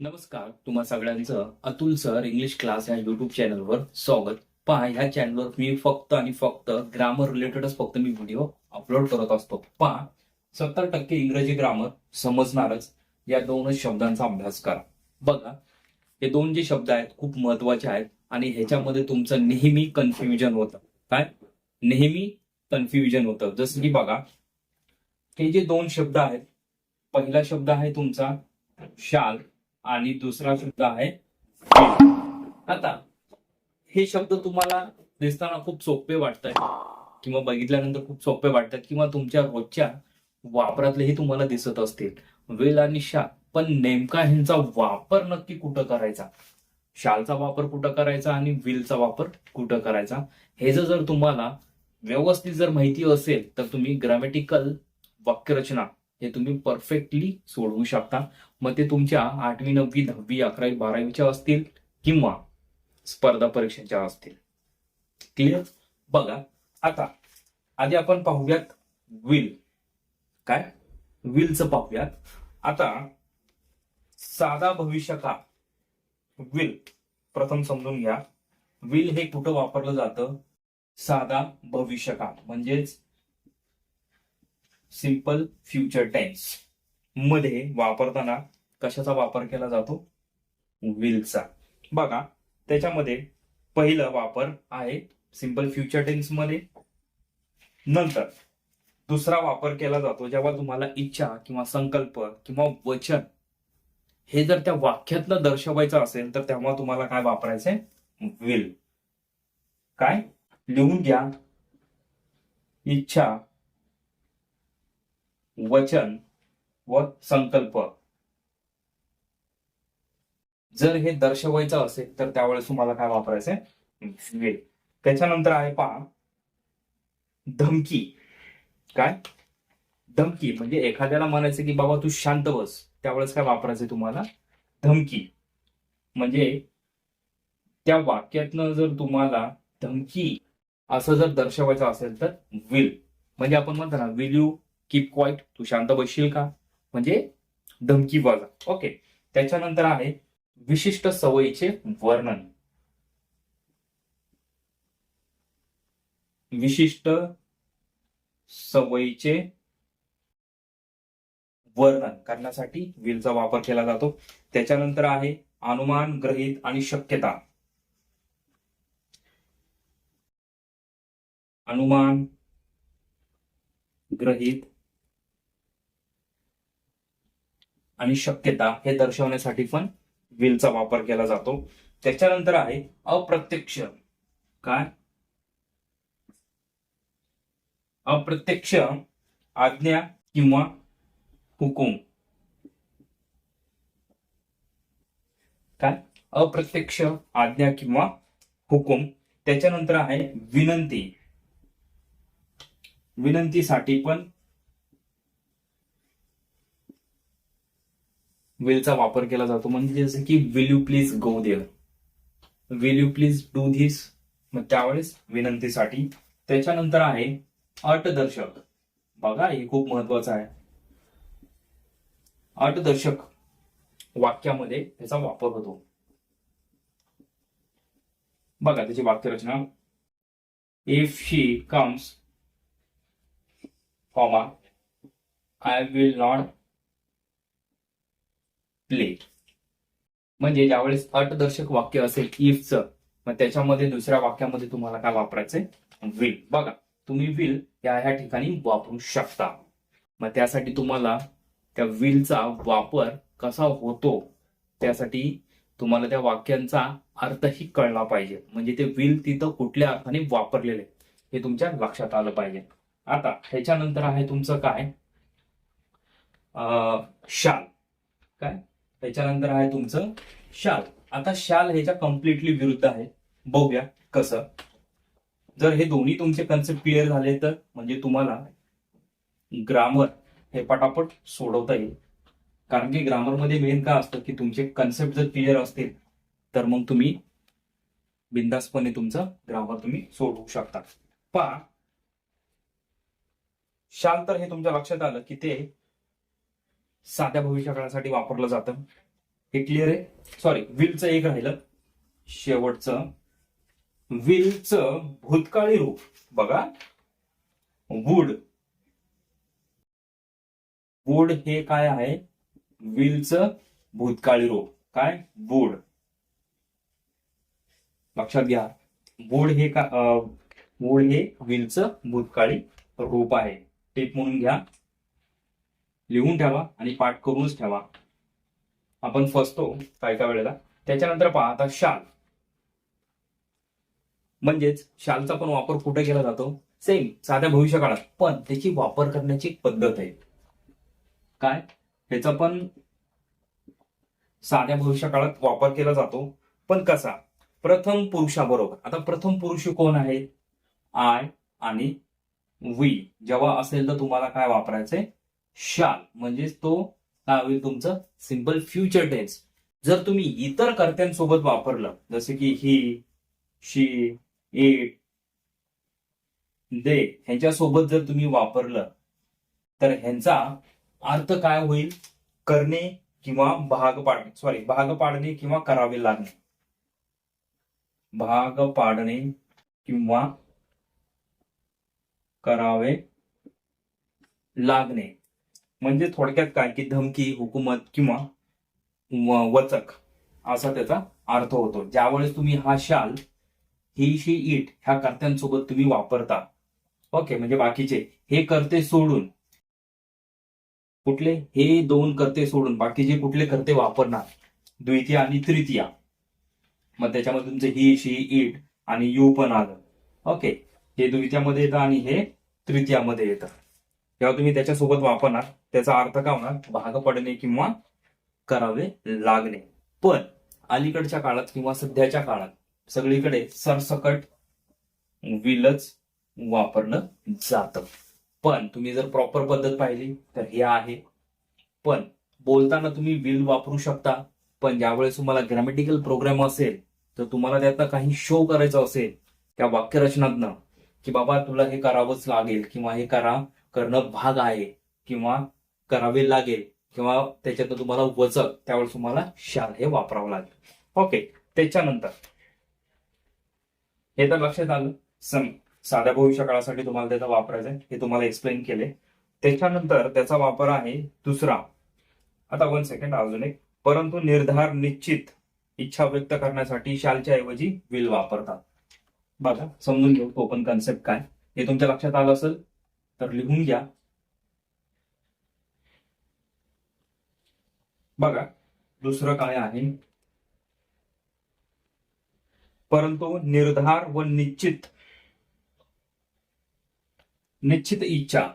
नमस्कार तुम्हा सगळ्यांचं अतुल सर इंग्लिश क्लास या युट्यूब चॅनलवर स्वागत. पहा ह्या चॅनलवर मी फक्त आणि फक्त ग्रामर रिलेटेडच फक्त मी व्हिडिओ अपलोड करत असतो. पहा सत्तर टक्के इंग्रजी ग्रामर समजणारच या दोनच शब्दांचा अभ्यास करा. बघा हे दोन जे शब्द आहेत खूप महत्त्वाचे आहेत आणि ह्याच्यामध्ये तुमचं नेहमी कन्फ्युजन होतं. काय? नेहमी कन्फ्युजन होतं. जसं की बघा हे जे दोन शब्द आहेत पहिला शब्द आहे तुमचा शाल. आणि दुसरा शब्द आहे आता हे शब्द तुम्हाला दिसताना खूप सोपे वाटतात किंवा बघितल्यानंतर खूप सोपे वाटतात. किंवा तुमच्या रोजच्या वापरातलेही तुम्हाला दिसत असतील. वेल आणि शाल पण नेमका ह्यांचा वापर नक्की कुठं करायचा? शालचा वापर कुठं करायचा आणि विलचा वापर कुठं करायचा? हे जर तुम्हाला व्यवस्थित जर माहिती असेल तर तुम्ही ग्रॅमॅटिकल वाक्यरचना हे तुम्ही परफेक्टली सोडवू शकता. मग ते तुमच्या आठवी नववी दहावी अकरावी बारावीच्या असतील किंवा स्पर्धा परीक्षेच्या असतील. क्लिअर बघा आता आधी आपण पाहूयात विल काय? विलचं पाहूयात. आता साधा भविष्यकाळ विल प्रथम समजून घ्या. विल हे कुठं वापरलं जातं? साधा भविष्यकाळ म्हणजेच सिंपल फ्युचर टेन्समध्ये वापरताना कशाचा वापर केला जातो? विलचा बघा त्याच्यामध्ये पहिलं वापर आहे सिंपल फ्युचर टेन्समध्ये. नंतर दुसरा वापर केला जातो जेव्हा तुम्हाला इच्छा किंवा संकल्प किंवा वचन हे जर त्या वाक्यातनं दर्शवायचं असेल तर तेव्हा तुम्हाला काय वापरायचंय? विल काय? लिहून घ्या. इच्छा वचन व संकल्प. जर हे दर्शवायचं असेल तर त्यावेळेस तुम्हाला काय वापरायचंय? विल त्याच्यानंतर आहे पहा. धमकी. काय? धमकी. म्हणजे एखाद्याला म्हणायचं की बाबा तू शांत बस. त्यावेळेस काय वापरायचंय तुम्हाला? धमकी. म्हणजे त्या वाक्यातनं जर तुम्हाला धमकी असं जर दर्शवायचं असेल तर विल. म्हणजे आपण म्हणतो ना विल यू कीप क्वाईट तू शांत बसशील का? म्हणजे धमकी वाजा ओके त्याच्यानंतर आहे विशिष्ट सवयीचे वर्णन. विशिष्ट सवयीचे वर्णन करण्यासाठी विलचा वापर केला जातो. त्याच्यानंतर आहे अनुमान ग्रहित आणि शक्यता. अनुमान ग्रहित आणि शक्यता हे दर्शवण्यासाठी पण विलचा वापर केला जातो. त्याच्यानंतर आहे अप्रत्यक्ष. काय? अप्रत्यक्ष आज्ञा किंवा हुकूम. काय? अप्रत्यक्ष आज्ञा किंवा हुकूम. त्याच्यानंतर आहे विनंती. विनंतीसाठी पण विलचा वापर केला जातो. म्हणजे जसं की will you please go there will you please do this मग त्यावेळेस विनंतीसाठी. त्याच्यानंतर आहे अटदर्शक बघा हे खूप महत्वाचं आहे. अटदर्शक वाक्यामध्ये त्याचा वापर होतो. बघा त्याची वाक्यरचना. If she comes from I will not play म्हणजे ज्यावेळेस अटदर्शक वाक्य असेल इफचं मग त्याच्यामध्ये दुसऱ्या वाक्यामध्ये तुम्हाला काय वापरायचंय? विल बघा तुम्ही विल या ह्या ठिकाणी वापरू शकता. मग त्यासाठी तुम्हाला त्या विलचा वापर कसा होतो त्यासाठी तुम्हाला त्या वाक्यांचा अर्थही कळला पाहिजे. म्हणजे ते विल तिथं कुठल्या अर्थाने वापरलेले हे तुमच्या लक्षात आलं पाहिजे. आता ह्याच्यानंतर आहे तुमचं काय? शाल काय? त्याच्यानंतर आहे तुमचं शाल. आता शाल ह्याच्या कम्प्लिटली विरुद्ध आहे. बघूया कसं. जर हे दोन्ही तुमचे कन्सेप्ट क्लिअर झाले तर म्हणजे तुम्हाला ग्रामर हे पटापट सोडवता येईल. कारण की ग्रामरमध्ये मेन काय असतं की तुमचे कन्सेप्ट जर क्लिअर असतील तर मग तुम्ही बिंदासपणे तुमचं ग्रामर तुम्ही सोडवू शकता. पहा. शाल तर हे तुमच्या लक्षात आलं की ते साध्या भविष्यकाळासाठी वापरलं जातं. हे क्लिअर आहे? सॉरी विलचं एक राहिलं. शेवटचं. विलचं भूतकाळी रूप. बघा. वूड वूड हे काय आहे? विलचं भूतकाळी रूप. काय? वूड लक्षात घ्या. वूड हे का वूड हे विलचं भूतकाळी रूप आहे. टेप म्हणून घ्या. लिहून ठेवा आणि पाठ करूनच ठेवा. आपण फसतो काय काय वेळेला. त्याच्यानंतर पहा आता शाल. म्हणजेच शालचा पण वापर कुठे केला जातो? सेम साध्या भविष्यकाळात पण त्याची वापर करण्याची पद्धत आहे. काय? ह्याचा पण साध्या भविष्यकाळात वापर केला जातो. पण कसा? प्रथम पुरुषाबरोबर आता प्रथम पुरुष कोण आहे आय आणि वी. जेव्हा असेल तर तुम्हाला काय वापरायचंय? शाल. म्हणजेच तो काय होईल तुमचं? सिंपल फ्युचर टेन्स जर तुम्ही इतर कर्त्यांसोबत वापरलं जसे की ही शी इट दे ह्यांच्यासोबत जर तुम्ही वापरलं तर ह्यांचा अर्थ काय होईल? करणे किंवा भाग पाडणे सॉरी भाग पाडणे किंवा करावे लागणे. भाग पाडणे किंवा करावे लागणे. म्हणजे थोडक्यात काय की धमकी हुकूमत किंवा वचक असा त्याचा अर्थ होतो. ज्यावेळेस तुम्ही हा शाल ही शी इट ह्या कर्त्यांसोबत तुम्ही वापरता ओके म्हणजे बाकीचे हे करते सोडून. कुठले? हे दोन करते सोडून. बाकीचे कुठले करते वापरणार? द्वितीय आणि तृतीया. मग त्याच्यामध्ये तुमचं ही शी इट आणि यू पण आलं. ओके हे द्वितीयामध्ये येतं आणि हे तृतीयामध्ये येतं. जेव्हा तुम्ही त्याच्यासोबत वापरणार त्याचा अर्थ काय होणार? भाग पडणे किंवा करावे लागणे. पण अलीकडच्या काळात किंवा सध्याच्या काळात सगळीकडे सरसकट विलच वापरलं जातं. पण तुम्ही जर प्रॉपर पद्धत पाहिली तर हे आहे. पण बोलताना तुम्ही विल वापरू शकता पण ज्यावेळेस तुम्हाला ग्रॅमॅटिकल प्रोग्राम असेल तर तुम्हाला त्यातनं काही शो करायचं असेल त्या वाक्यरचनातनं की बाबा तुला हे करावंच लागेल किंवा हे करा करणं भाग आहे किंवा करावे लागेल किंवा त्याच्यातनं तुम्हाला वचक त्यावेळेस तुम्हाला शाल हे वापरावं लागेल. ओके त्याच्यानंतर. हे तर लक्षात आलं. सम साध्या भविष्य काळासाठी तुम्हाला त्याचा वापरायचा आहे. हे तुम्हाला एक्सप्लेन केले. त्याच्यानंतर त्याचा वापर आहे दुसरा. आता वन सेकंड अजून एक. परंतु निर्धार निश्चित इच्छा व्यक्त करण्यासाठी शालच्या ऐवजी विल वापरतात. बघा समजून घेऊ ओपन कन्सेप्ट काय. हे तुमच्या लक्षात आलं असेल? तर लिहून घ्या बघा, दुसरं काय आहे? परंतु निर्धार व निश्चित निश्चित इच्छा.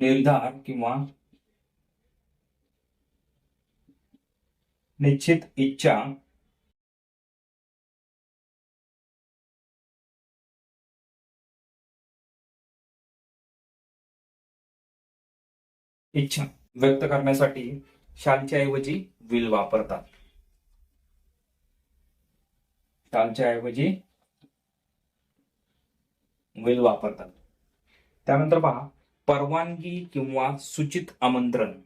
निर्धार किंवा निश्चित इच्छा इच्छा व्यक्त करण्यासाठी शालच्या ऐवजी विल वापरतात. शालच्या ऐवजी विल वापरतात. त्यानंतर पहा परवानगी किंवा सूचित आमंत्रण.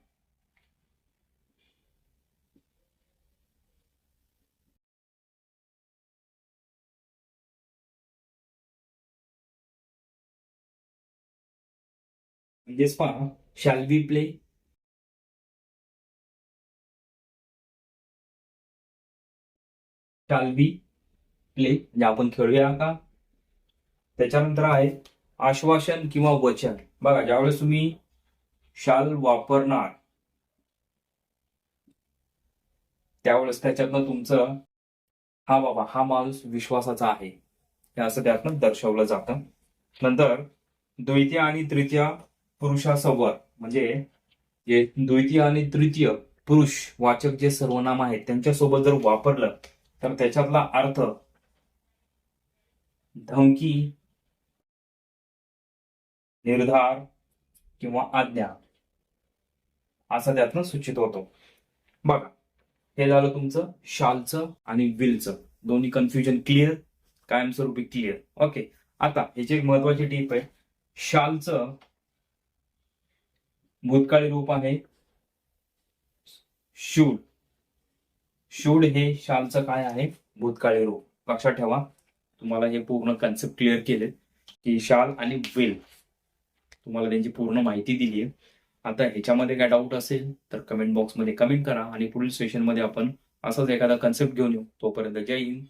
म्हणजेच पहा Shall we play Shall we play म्हणजे आपण खेळूया का त्याच्यानंतर आहे आश्वासन किंवा वचन. बघा ज्यावेळेस तुम्ही शाल वापरणार त्यावेळेस त्याच्यातनं तुमचं हा बाबा हा माणूस विश्वासाचा आहे. हे असं त्यातनं दर्शवलं जातं. नंतर द्वितीय आणि तृतीय पुरुषासवर म्हणजे जे द्वितीय आणि तृतीय पुरुष वाचक जे सर्वनाम आहेत त्यांच्यासोबत जर वापरलं तर त्याच्यातला अर्थ धमकी निर्धार किंवा आज्ञा असा त्यातनं सूचित होतो. बघा हे झालं तुमचं शालचं आणि विलचं. दोन्ही कन्फ्युजन क्लिअर कायमस्वरूपी क्लिअर ओके आता ह्याची एक महत्वाची टीप आहे. शालचं भूतकाळी रूप आहे. शूड शूड हे शालचं काय आहे? भूतकाळी रूप. लक्षात ठेवा. तुम्हाला हे पूर्ण कन्सेप्ट क्लिअर केले की शाल आणि विल. तुम्हाला त्यांची पूर्ण माहिती दिली आहे आता ह्याच्यामध्ये काय डाऊट असेल तर कमेंट बॉक्समध्ये कमेंट करा आणि पुढील सेशनमध्ये आपण असंच एखादा कन्सेप्ट घेऊन येऊ. तोपर्यंत जय हिंद.